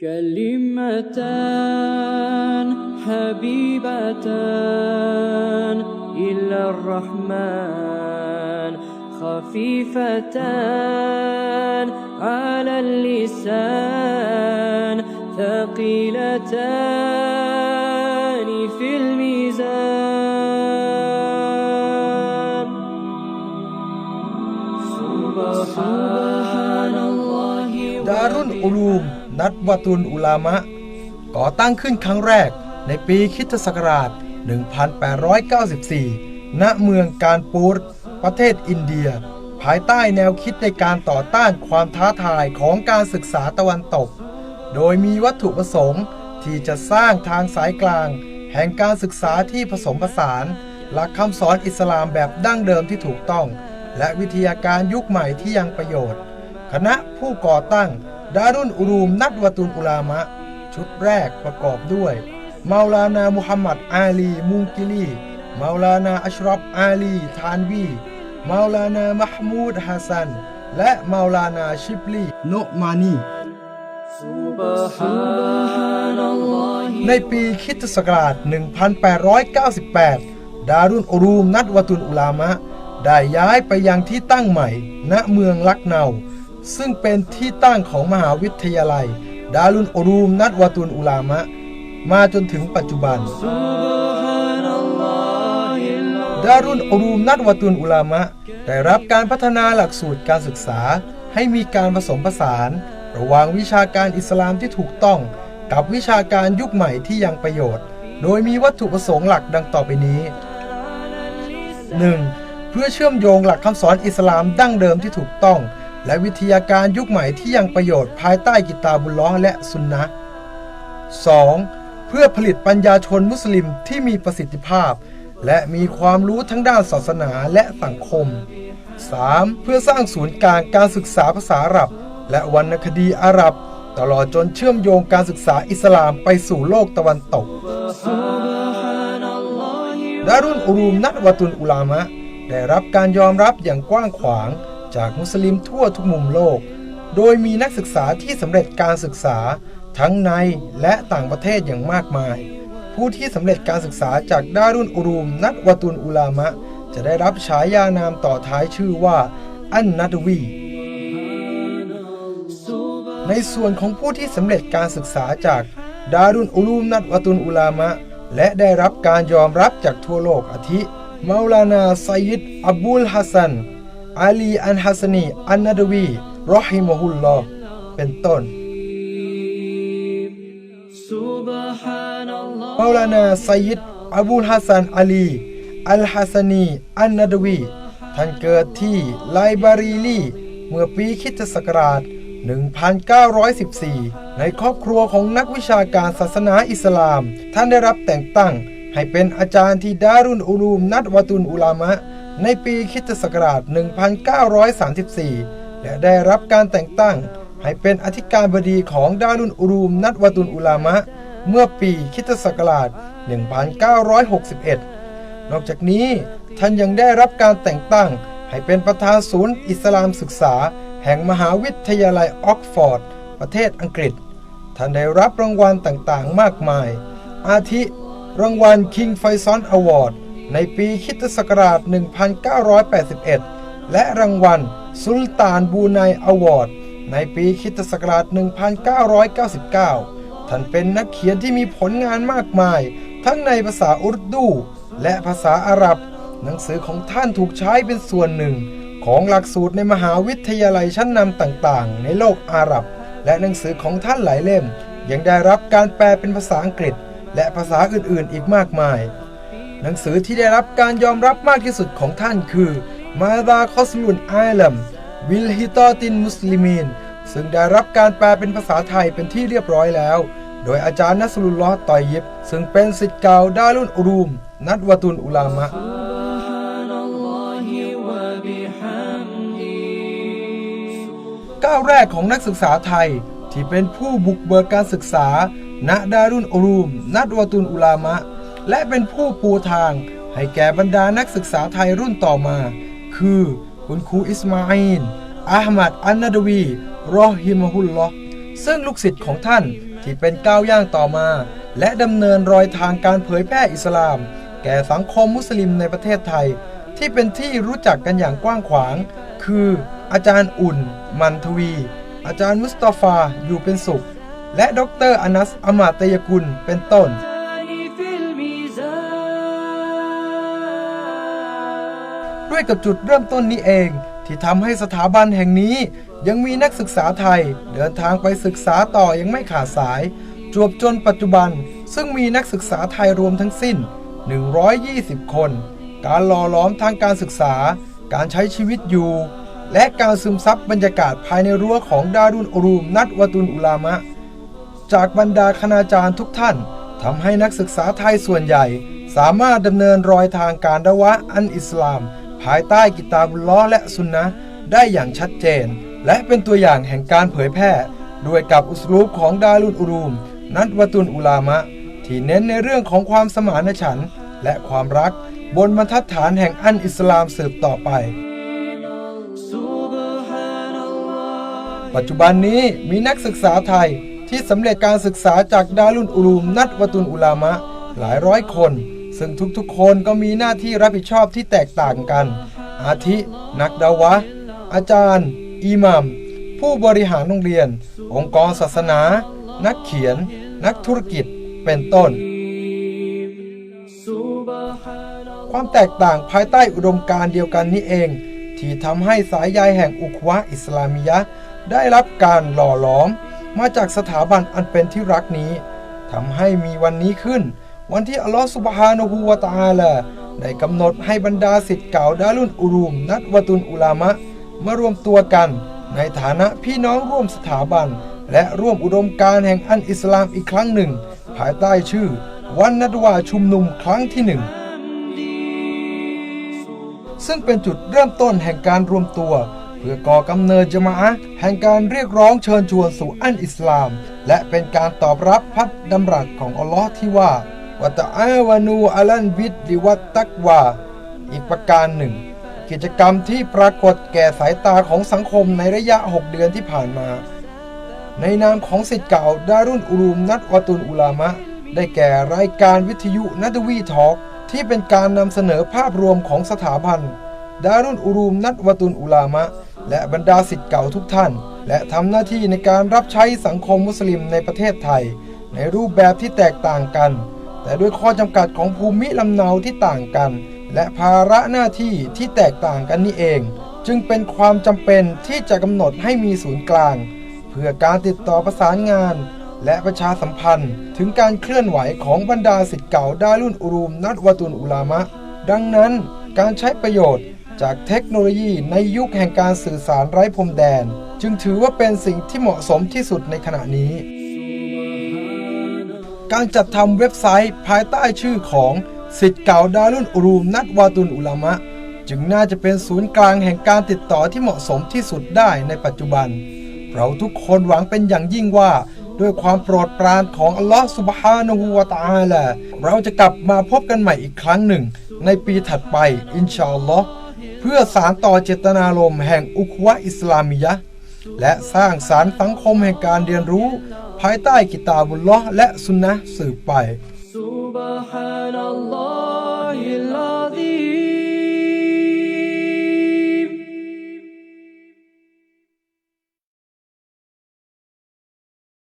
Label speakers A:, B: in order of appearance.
A: كلمتان حبيبتان إلى الرحمن خفيفتان على اللسان ثقيلتان في الميزان. سبحان
B: ดารุนอุลูม นัดวตุนอุลามะ ก่อตั้งขึ้นครั้งแรกในปีคริสตศักราช 1894 ณ เมืองการปูรประเทศอินเดีย ภายใต้แนวคิดในการต่อต้านความท้าทายของการศึกษาตะวันตก โดยมีวัตถุประสงค์ที่จะสร้างทางสายกลาง แห่งการศึกษาที่ผสมผสาน หลักคำสอนอิสลามแบบดั้งเดิมที่ถูกต้อง และวิทยาการยุคใหม่ที่ยังประโยชน์ คณะผู้ก่อตั้งดารุนอุรูมนัดวตุลอุลามะ ชุดแรกประกอบด้วยมาลานามุฮัมมัดอาลีมุงกิลีมาลานาอัชรอบอาลีทานวีมาลานามัฮมูดฮัสซัน และมาลานาชิบลีโนมานีในปีคิตศักราช 1898 ดารุนอรูมนัดวตุลอุลามะ ได้ย้ายไปยังที่ตั้งใหม่ ณเมืองลักเนา ซึ่งเป็นที่ตั้งของมหาวิทยาลัย ดารุนอรูมนัดวตุนอุลามะ มาจนถึงปัจจุบัน ดารุนอรูมนัดวตุนอุลามะ ได้รับการพัฒนาหลักสูตรการศึกษา ให้มีการผสมผสาน ระหว่างวิชาการอิสลามที่ถูกต้อง กับวิชาการยุคใหม่ที่ยังประโยชน์ โดยมีวัตถุประสงค์หลักดังต่อไปนี้ 1. เพื่อเชื่อมโยงหลักคำสอนอิสลามดั้งเดิมที่ถูกต้อง และวิทยาการยุคใหม่ที่ยังประโยชน์ภายใต้กิตาบุลล้อและสุนนะ 2. เพื่อผลิตปัญญาชนมุสลิมที่มีประสิทธิภาพ และมีความรู้ทั้งด้านศาสนาและสังคม 3. เพื่อสร้างศูนย์กลางการศึกษาภาษาอาหรับ และวรรณคดีอาหรับ ตลอดจนเชื่อมโยงการศึกษาอิสลามไปสู่โลกตะวันตกดารุนอุรุมนัดวตุนอุลามะ ได้รับการยอมรับอย่างกว้างขวาง จากมุสลิมทั่วทุกมุมโลก โดยมีนักศึกษาที่สำเร็จการศึกษาทั้งในและต่างประเทศอย่างมากมาย ผู้ที่สำเร็จการศึกษาจากดารุนอุรูม นัดวตุนอุลามะ จะได้รับฉายานามต่อท้ายชื่อว่า อันนัดวี ในส่วนของผู้ที่สำเร็จการศึกษาจากดารุนอุลูมนัดวตุนอุลามะ และได้รับการยอมรับจากทั่วโลกอาทิมาลานาไซยิดอับบุลฮัสซัน อาลีอันฮัสนีอันนาดวีรอฮิมฮุลลอเป็นต้นมาลานาไซยิดอับูลฮัสซันอาลีอัลฮัสนีอันนาดวีท่านเกิดที่ไลบารีลีเมื่อปีคิตศักราช 1914 ในครอบครัวของนักวิชาการศาสนาอิสลาม ท่านได้รับแต่งตั้ง ให้เป็นอาจารย์ที่ดารุนอุลูมนัดวตุนอุลามะ ในปีคิตศักราช 1934 และได้รับการแต่งตั้ง ให้เป็นอธิการบดีของดารุนอุลูมนัดวตุนอุลามะ เมื่อปีคิตศักราช 1961 นอกจากนี้ท่านยังได้รับการแต่งตั้ง ให้เป็นประธานศูนย์อิสลามศึกษา แห่งมหาวิทยาลัยออกฟอร์ด ประเทศอังกฤษ ท่านได้รับรางวัลต่างๆ มากมาย อาทิ รางวัล King Faisal Award ในปีคิตศักราช 1981 และรางวัลสุลต่านบูไนอวอร์ดในปีคิตศักราช 1999 ท่านเป็นนักเขียนที่มีผลงานมากมาย ทั้งในภาษาอุรดู และภาษาอาหรับ หนังสือของท่านถูกใช้เป็นส่วนหนึ่ง ของหลักสูตรในมหาวิทยาลัยชั้นนำต่างๆ ในโลกอาหรับ และหนังสือของท่านหลายเล่ม ยังได้รับการแปลเป็นภาษาอังกฤษ และภาษาอื่นๆ อีกมากมาย หนังสือที่ได้รับการยอมรับมากที่สุดของท่านคือมาดาคอสมุนไอลัมวิลฮิตอตินมุสลิมีนซึ่งได้รับการแปลเป็นภาษาไทยเป็นที่เรียบร้อยแล้ว โดยอาจารย์นัสรุลลอฮ์ตอยยิบ ซึ่งเป็นสิทธิ์เก่าดารุนอุรุมนัดวตุนอุลามะ ก้าวแรกของนักศึกษาไทยที่เป็นผู้บุกเบิกการศึกษา ณ ดารุนอุรุมนัดวตุนอุลามะ และเป็นผู้ปูทาง ให้แก่บรรดานักศึกษาไทยรุ่นต่อมา คือคุณครูอิสมาอินอาหมัดอันนาดวีรอฮิมะฮุลลอซึ่งลูกศิษย์ของท่านที่เป็นก้าวย่างต่อมา และดำเนินรอยทางการเผยแพร่อิสลาม แก่สังคมมุสลิมในประเทศไทย ที่เป็นที่รู้จักกันอย่างกว้างขวาง คือ อาจารย์อุ่น มันทวี อาจารย์มุสตาฟาอยู่เป็นสุข และดรอนัสอมาตยกุลเป็นต้น ด้วยกับจุดเริ่มต้นนี้เอง ที่ทำให้สถาบันแห่งนี้ ยังมีนักศึกษาไทย เดินทางไปศึกษาต่อยังไม่ขาดสาย จวบจนปัจจุบัน ซึ่งมีนักศึกษาไทยรวมทั้งสิ้น 120 คน การหล่อหลอมทางการศึกษา การใช้ชีวิตอยู่ และการซึมซับบรรยากาศภายในรั้วของดารุนอุรูมนัดวตุนอุลามะ จากบรรดาคณาจารย์ทุกท่านทำให้นักศึกษาไทยส่วนใหญ่ สามารถดำเนินรอยทางการดะวะอันอิสลาม ภายใต้กิตาบุลล้อและสุนนะได้อย่างชัดเจน และเป็นตัวอย่างแห่งการเผยแพร่ด้วยกับอุสรูปของดารุลอุรุมนัดวตุนอุลามะ ที่เน้นในเรื่องของความสมานฉันท์และความรักบนบรรทัดฐานแห่งอันอิสลามสืบต่อไป ปัจจุบันนี้มีนักศึกษาไทยที่สำเร็จการศึกษาจากดารุนอุรุมนัดวตุนอุลามะ หลายร้อยคน ซึ่งทุกๆ คนก็มีหน้าที่รับผิดชอบที่แตกต่างกัน อาทิ นักดาวะ อาจารย์ อิหมัม ผู้บริหารโรงเรียน องค์กรศาสนา นักเขียน นักธุรกิจ เป็นต้น ความแตกต่างภายใต้อุดมการเดียวกันนี้เอง ที่ทำให้สายใยแห่งอุควะอิสลามิยะได้รับการหล่อหลอมมาจากสถาบันอันเป็นที่รักนี้ทำให้มีวันนี้ขึ้น วันที่อัลลอฮฺสุบฮานะฮูวะตาลาได้กำหนดให้บรรดาสิทธิ์เก่าดารุนอุรูมนัดวตุนอุลามะ มารวมตัวกัน ในฐานะพี่น้องร่วมสถาบัน และร่วมอุดมการแห่งอันอิสลามอีกครั้งหนึ่ง ภายใต้ชื่อ วันนัดวาชุมนุมครั้งที่หนึ่งซึ่งเป็นจุดเริ่มต้นแห่งการรวมตัว เพื่อก่อกำเนิดจมาะแห่งการเรียกร้องเชิญชวนสู่อันอิสลาม และเป็นการตอบรับพัดดำรัสของอัลลอฮ์ที่ว่า วะตอาวานูอัลันบิดลิวัตตักวา อีกประการหนึ่ง กิจกรรมที่ปรากฏแก่สายตาของสังคมในระยะ 6 เดือนที่ผ่านมา ในนามของสิทธิ์เก่าดารุนอุรูมนัดวตุนอุลามะ ได้แก่รายการวิทยุนัดวีทอล์กที่เป็นการนำเสนอภาพรวมของสถาบันดารุนอุรูมนัดวตุนอุลามะ และบรรดาสิทธิ์เก่าทุกท่าน และทำหน้าที่ในการรับใช้สังคมมุสลิมในประเทศไทย ในรูปแบบที่แตกต่างกัน แต่ด้วยข้อจำกัดของภูมิลำเนาที่ต่างกัน และภาระหน้าที่ที่แตกต่างกันนี่เอง จึงเป็นความจำเป็นที่จะกำหนดให้มีศูนย์กลาง เพื่อการติดต่อประสานงาน และประชาสัมพันธ์ ถึงการเคลื่อนไหวของบรรดาสิทธิ์เก่าดารุ่นอุรูมนัดวตุนอุลามะ ดังนั้นการใช้ประโยชน์จากเทคโนโลยีในยุคแห่งการสื่อสารไร้พรมแดน จึงถือว่าเป็นสิ่งที่เหมาะสมที่สุดในขณะนี้ การจัดทำเว็บไซต์ภายใต้ชื่อของสิทธิ์เก่าดารุนอุรูมนัดวาตุนอุลามะ จึงน่าจะเป็นศูนย์กลางแห่งการติดต่อที่เหมาะสมที่สุดได้ในปัจจุบัน เราทุกคนหวังเป็นอย่างยิ่งว่า ด้วยความโปรดปรานของอัลลอฮฺสุบฮานะฮูวะตาลาเราจะกลับมาพบกันใหม่อีกครั้งหนึ่ง ในปีถัดไปอินชาอัลลอฮ์เพื่อสารต่อเจตนารมณ์แห่งอุควะอิสลามิยะและสร้างสารสังคมแห่งการเรียนรู้ ภายใต้กิตาบุลลอฮ์และสุนนะห์สืบไป
A: سبحان الله